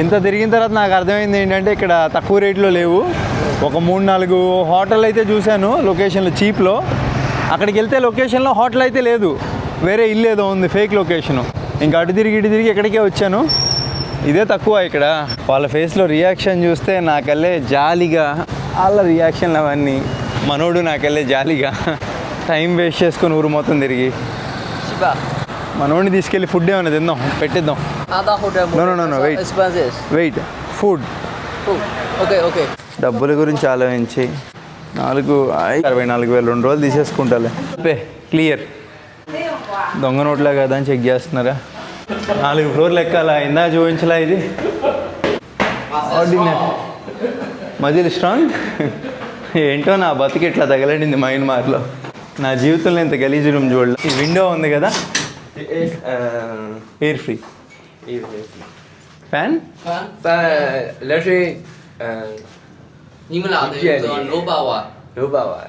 ఇంత తిరిగిన తర్వాత నాకు అర్థమైంది ఏంటంటే ఇక్కడ తక్కువ రేట్లో లేవు. ఒక మూడు నాలుగు హోటల్ అయితే చూశాను లొకేషన్లో చీప్లో అక్కడికి వెళ్తే లొకేషన్లో హోటల్ అయితే లేదు. వేరే ఇల్లు ఏదో ఉంది ఫేక్ లొకేషను ఇంకా అటు తిరిగి ఇటు తిరిగి ఎక్కడికే వచ్చాను. ఇదే తక్కువ ఇక్కడ. వాళ్ళ ఫేస్లో రియాక్షన్ చూస్తే నాకల్లే జాలిగా వాళ్ళ రియాక్షన్లు అవన్నీ. మనోడు నాకెళ్ళే జాలిగా. టైం వేస్ట్ చేసుకొని ఊరు మొత్తం తిరిగి. మనోడిని తీసుకెళ్ళి ఫుడ్ ఏమైనా తిందాం పెట్టిద్దాం. Wait food okay, okay. డబ్బుల గురించి ఆలోచించి నాలుగు అరవై నాలుగు వేలు రెండు రోజులు తీసేసుకుంటాలే. పే క్లియర్ దొంగ నోట్లే కదా అని చెక్ చేస్తున్నారా? నాలుగు ఫ్లోర్లు ఎక్కాలా? ఇందా చూపించలా ఇది? ఆర్డినరీ మజిల్ స్ట్రాంగ్ ఏంటో నా బతికి ఇట్లా తగలడింది మైండ్ మార్లో. నా జీవితంలో ఇంత గలీజ్ రూమ్ చూడలే. ఈ విండో ఉంది కదా? Yes, um, air free. Air free. Fan? Fan? Fan. Let's say. Um,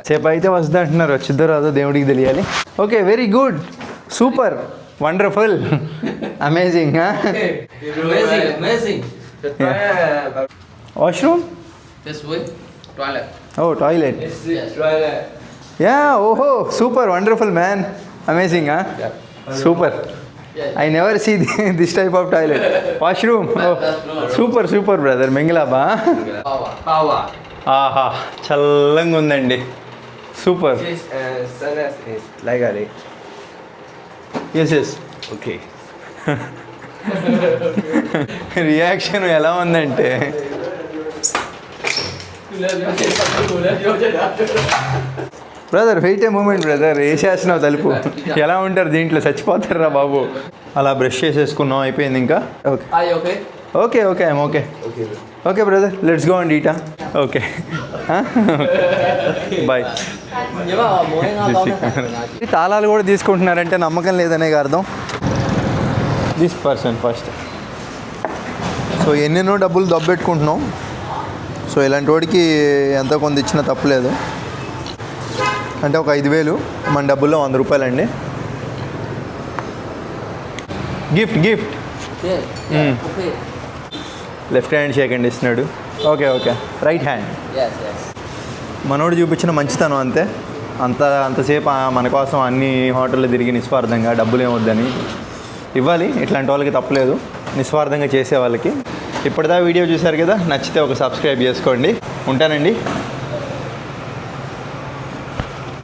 ಚಪಾಯಿತೆ ಹೊಸದಂಟ್ನರು ಚಿದ್ದರಾದ ದೇವಡಿಗೆ ದಲಿಯಲ್ಲಿ okay very good super wonderful amazing washroom oh toilet yeah ಓಹೋ ಸೂಪರ್ ವಂಡರ್ಫುಲ್ ಮ್ಯಾನ್ ಅಮೇಜಿಂಗ್ ಹಾಂ super I never see this type of toilet washroom super super brother మింగిలాబా. ఆహా చల్లంగా ఉందండి super. Yes yes Okay. Reaction ఎలా ఉందంటే? Brother wait a moment brother వేసేసినావు తలుపు? ఎలా ఉంటారు దీంట్లో? చచ్చిపోతారా బాబు? అలా బ్రష్ చేసేసుకున్నాం అయిపోయింది ఇంకా? Okay okay okay I'm okay okay brother let's go అండి ఈటా ఓకే బాయ్ తాళాలు కూడా తీసుకుంటున్నారంటే నమ్మకం లేదనే అర్థం. దిస్ పర్సన్ ఫస్ట్ సో ఎన్నెన్నో డబ్బులు దబ్బెట్టుకుంటున్నాం. సో ఇలాంటి వాడికి ఎంతో కొంత ఇచ్చినా తప్పలేదు. అంటే ఒక ఐదు వేలు మన డబ్బుల్లో వంద రూపాయలు అండి gift. Gift. Left hand shake hand ఇస్తున్నాడు. Okay okay. Right hand. మనోడు చూపించిన మంచితనం అంతే. అంత అంతసేపు మన కోసం అన్ని హోటళ్ళు తిరిగి నిస్వార్థంగా డబ్బులు ఏమొద్దని ఇవ్వాలి. ఇట్లాంటి వాళ్ళకి తప్పలేదు. నిస్వార్థంగా చేసే వాళ్ళకి. ఇప్పటిదా వీడియో చూశారు కదా? నచ్చితే ఒక సబ్స్క్రైబ్ చేసుకోండి. ఉంటానండి.